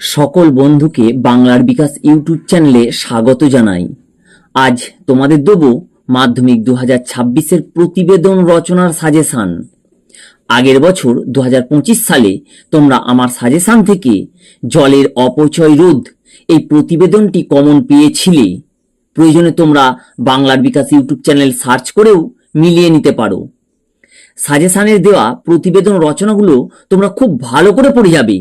সকল বন্ধুকে বাংলার বিকাশ ইউটিউব চ্যানেলে স্বাগত জানাই। আজ তোমাদের দেব মাধ্যমিক দু হাজার ছাব্বিশের প্রতিবেদন রচনার সাজেশান। আগের বছর দু হাজার পঁচিশ সালে তোমরা আমার সাজেশান থেকে জলের অপচয় রোধ এই প্রতিবেদনটি কমন পেয়েছিলে। প্রয়োজনে তোমরা বাংলার বিকাশ ইউটিউব চ্যানেল সার্চ করেও মিলিয়ে নিতে পারো। সাজেশানের দেওয়া প্রতিবেদন রচনাগুলো তোমরা খুব ভালো করে পড়ে যাবে।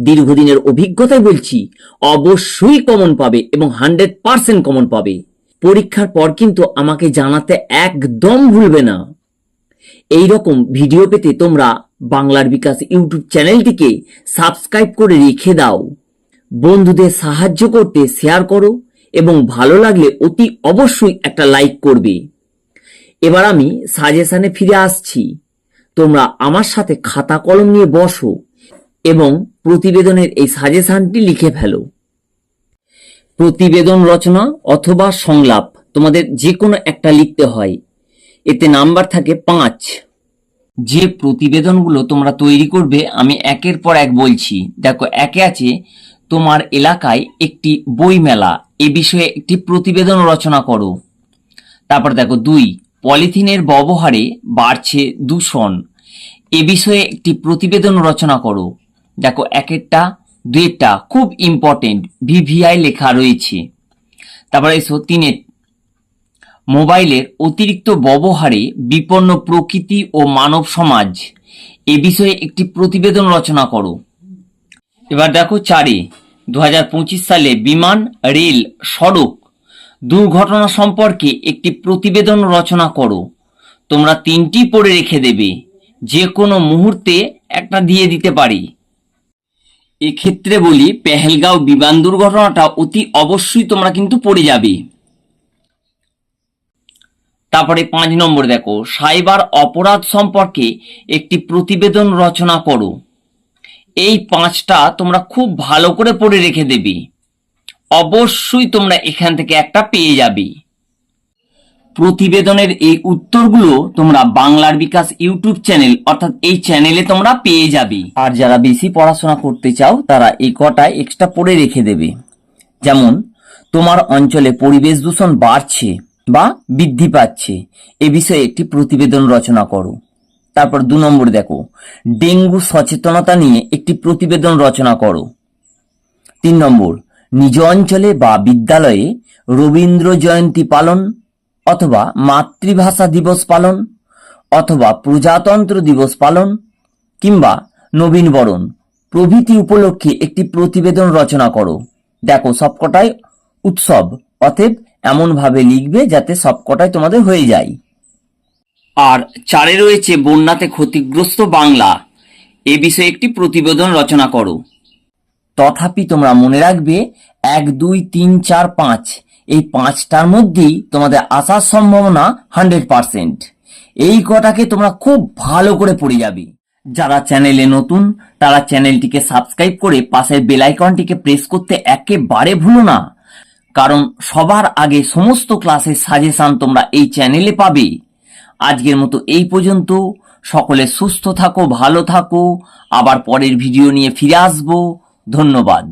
দীর্ঘদিনের অভিজ্ঞতায় বলছি, অবশ্যই কমন পাবে এবং হান্ড্রেড পার্সেন্ট কমন পাবে। পরীক্ষার পর কিন্তু আমাকে জানাতে একদম ভুলবে না। এই রকম ভিডিও পেতে তোমরা বাংলার বিকাশ ইউটিউব চ্যানেলটিকে সাবস্ক্রাইব করে রেখে দাও। বন্ধুদের সাহায্য করতে শেয়ার করো এবং ভালো লাগলে অতি অবশ্যই একটা লাইক করবে। এবার আমি সাজেশনে ফিরে আসছি। তোমরা আমার সাথে খাতা কলম নিয়ে বসো। এবং প্রতিবেদনের এই সাজেশনটি লিখে ফেলো। প্রতিবেদন রচনা অথবা সংলাপ তোমাদের যে কোনো একটা লিখতে হয়। এতে নাম্বার থাকে পাঁচ। যে প্রতিবেদনগুলো তোমরা তৈরি করবে, আমি একের পর এক বলছি। দেখো, একে আছে তোমার এলাকায় একটি বই মেলা এ বিষয়ে একটি প্রতিবেদন রচনা করো। তারপর দেখো, দুই, পলিথিনের ব্যবহারে বাড়ছে দূষণ। এ বিষয়ে একটি প্রতিবেদন রচনা করো। দেখো, একেরটা দুয়েরটা খুব ইম্পর্টেন্ট ভিভিআই লেখা রয়েছে। তারপরে এসো তিনের। মোবাইলের অতিরিক্ত ব্যবহারে বিপন্ন প্রকৃতি ও মানব সমাজ, এ বিষয়ে একটি প্রতিবেদন রচনা করো। এবার দেখো চারে দু হাজার পঁচিশ সালে বিমান, রেল, সড়ক দুর্ঘটনা সম্পর্কে একটি প্রতিবেদন রচনা করো। তোমরা তিনটি পড়ে রেখে দেবে যে কোনো মুহূর্তে একটা দিয়ে দিতে পারি। এক্ষেত্রে বলি, পেহেলগাঁও বিমান দুর্ঘটনাটা অতি অবশ্যই তোমরা কিন্তু পড়ে যাবে। তারপরে পাঁচ নম্বর দেখো, সাইবার অপরাধ সম্পর্কে একটি প্রতিবেদন রচনা করো। এই পাঁচটা তোমরা খুব ভালো করে পড়ে রেখে দেবে। অবশ্যই তোমরা এখান থেকে একটা পেয়ে যাবে। প্রতিবেদনের এই উত্তরগুলো তোমরা বাংলার বিকাশ ইউটিউব চ্যানেল, অর্থাৎ এই চ্যানেলে তোমরা পেয়ে যাবে। আর যারা বেশি পড়াশোনা করতে চাও, তারা এই কটায় এক্সট্রা পড়ে রেখে দেবে। যেমন, তোমার অঞ্চলে পরিবেশ দূষণ বাড়ছে বা বৃদ্ধি পাচ্ছে, এ বিষয়ে একটি প্রতিবেদন রচনা করো। তারপর দু নম্বর দেখো, ডেঙ্গু সচেতনতা নিয়ে একটি প্রতিবেদন রচনা করো। তিন নম্বর, নিজ অঞ্চলে বা বিদ্যালয়ে রবীন্দ্র জয়ন্তী পালন অথবা মাতৃভাষা দিবস পালন, অথবা প্রজাতন্ত্র দিবস পালন, কিংবা নবীন বরণ। প্রভৃতি উপলক্ষে একটি প্রতিবেদন রচনা করো। দেখো, সবকটাই উৎসব। অতএব এমনভাবে লিখবে যাতে সবকটাই তোমাদের হয়ে যায়। আর চারে রয়েছে বন্যাতে ক্ষতিগ্রস্ত বাংলা। এ বিষয়ে একটি প্রতিবেদন রচনা করো। তথাপি তোমরা মনে রাখবে এক, দুই, তিন, চার, পাঁচ। এই পাঁচটার মধ্যেই তোমাদের আসার সম্ভাবনা হান্ড্রেড পার্সেন্ট। এই কটাকে তোমরা খুব ভালো করে পড়ে যাবে। যারা চ্যানেলে নতুন, তারা চ্যানেলটিকে সাবস্ক্রাইব করে পাশের বেল আইকনটিকে প্রেস করতে একেবারে ভুলো না। কারণ সবার আগে সমস্ত ক্লাসের সাজেশন তোমরা এই চ্যানেলে পাবে। আজকের মতো এই পর্যন্ত। সকলে সুস্থ থাকো, ভালো থাকো। আবার পরের ভিডিও নিয়ে ফিরে আসব। ধন্যবাদ।